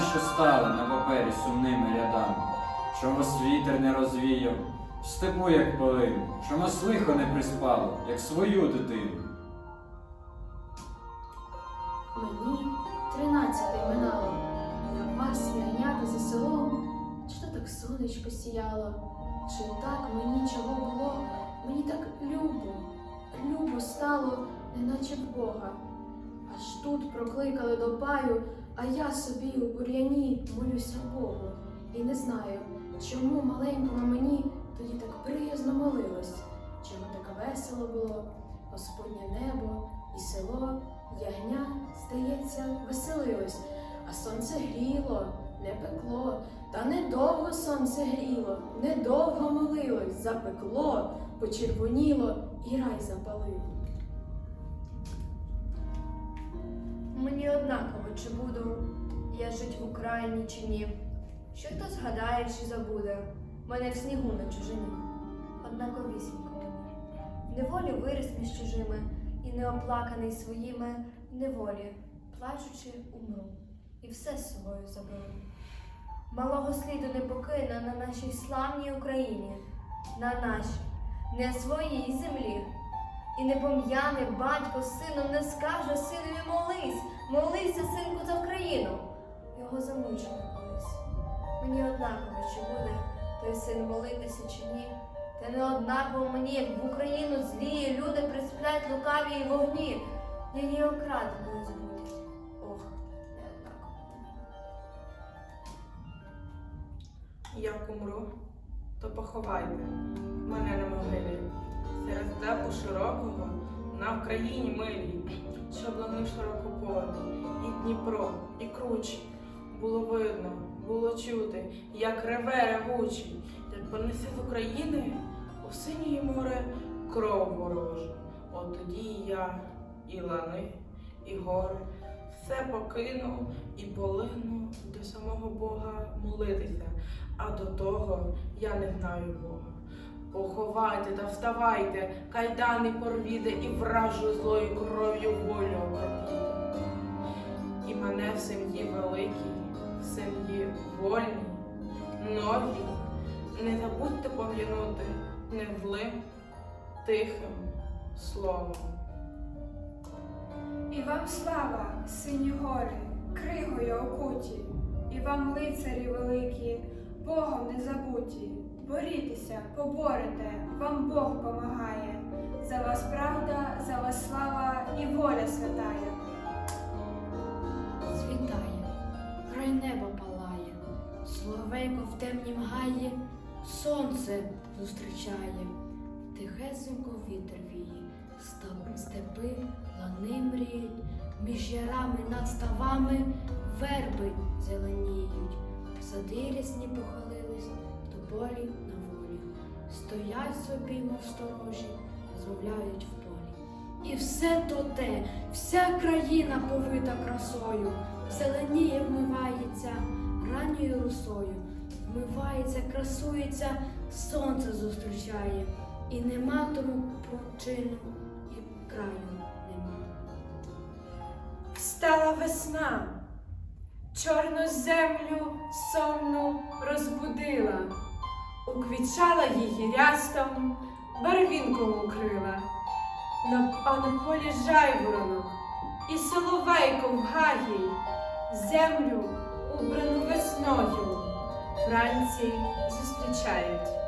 стали на папері сумними рядами, чомусь вітер не розвіяв, в степу, як полин, чомусь лихо не приспало, як свою дитину. Мені тринадцяте минало, я пас ганяти за селом. Чи то так сонечко сіяло, чи так мені чого було, мені так любо, любо стало, неначе в Бога. Тут прокликали до паю, а я собі у бур'яні молюся Богу. І не знаю, чому маленькому мені тоді так приязно молилось, чому так весело було, Господнє небо і село, ягня, здається, веселилось, а сонце гріло, не пекло, та недовго сонце гріло, недовго молилось, запекло, почервоніло і рай запалило. Мені однаково, чи буду я жить в Україні чи ні. Що хто згадає чи забуде мене в снігу на чужині. Однаковісінько мені. Неволі виріс між чужими і неоплаканий своїми неволі, плачучи, умру, і все з собою заберу. Малого сліду не покину на нашій славній Україні, на нашій, не своїй землі. І не батько сином не скаже синові молись, молися, синку, за Україну. Його замучили колись. Мені однаково, чи буде той син молитися чи ні. Та не однаково мені, як в Україну злі люди присплять лукаві і вогні. Я її окради буду збудять. Ох, не однаково. Як умру, то поховайте мене на могилі, серед степу широкого, на Вкраїні милій, щоб лани широкополі, і Дніпро, і кручі. Було видно, було чути, як реве ревучий, як понесе з України у синє море кров ворожу. От тоді я, і лани, і гори, все покину і полину до самого Бога молитися. А до того я не знаю Бога. Поховайте та вставайте, кайдани порвіде і вражу злою кров'ю волю окропіте. І мене в сім'ї великій, в сім'ї вольній, новій, не забудьте пом'янути невлим, тихим словом. І вам слава, сині гори, кригою окуті, і вам лицарі великі, Богом не забуті. Борітеся, поборете, вам Бог помагає. За вас правда, за вас слава і воля святая. Світає, край небо палає, Соловейко в темнім гаї сонце зустрічає, тихесенько вітер віє, степи, лани мріють, між ярами над ставами верби зеленіють, сади рясні похилились, тополі на волі, стоять собі, мов сторожі, розмовляють в полі. І все то те, вся країна повита красою, зеленіє, вмивається ранньою росою, вмивається, красується, сонце зустрічає, і нема тому причину, і краю нема. Встала весна, чорну землю сонну розбудила, уквічала її рястом, барвінком укрила. На, а на полі жайворонок і соловейком гаї, землю убрану весною, вранці зустрічають.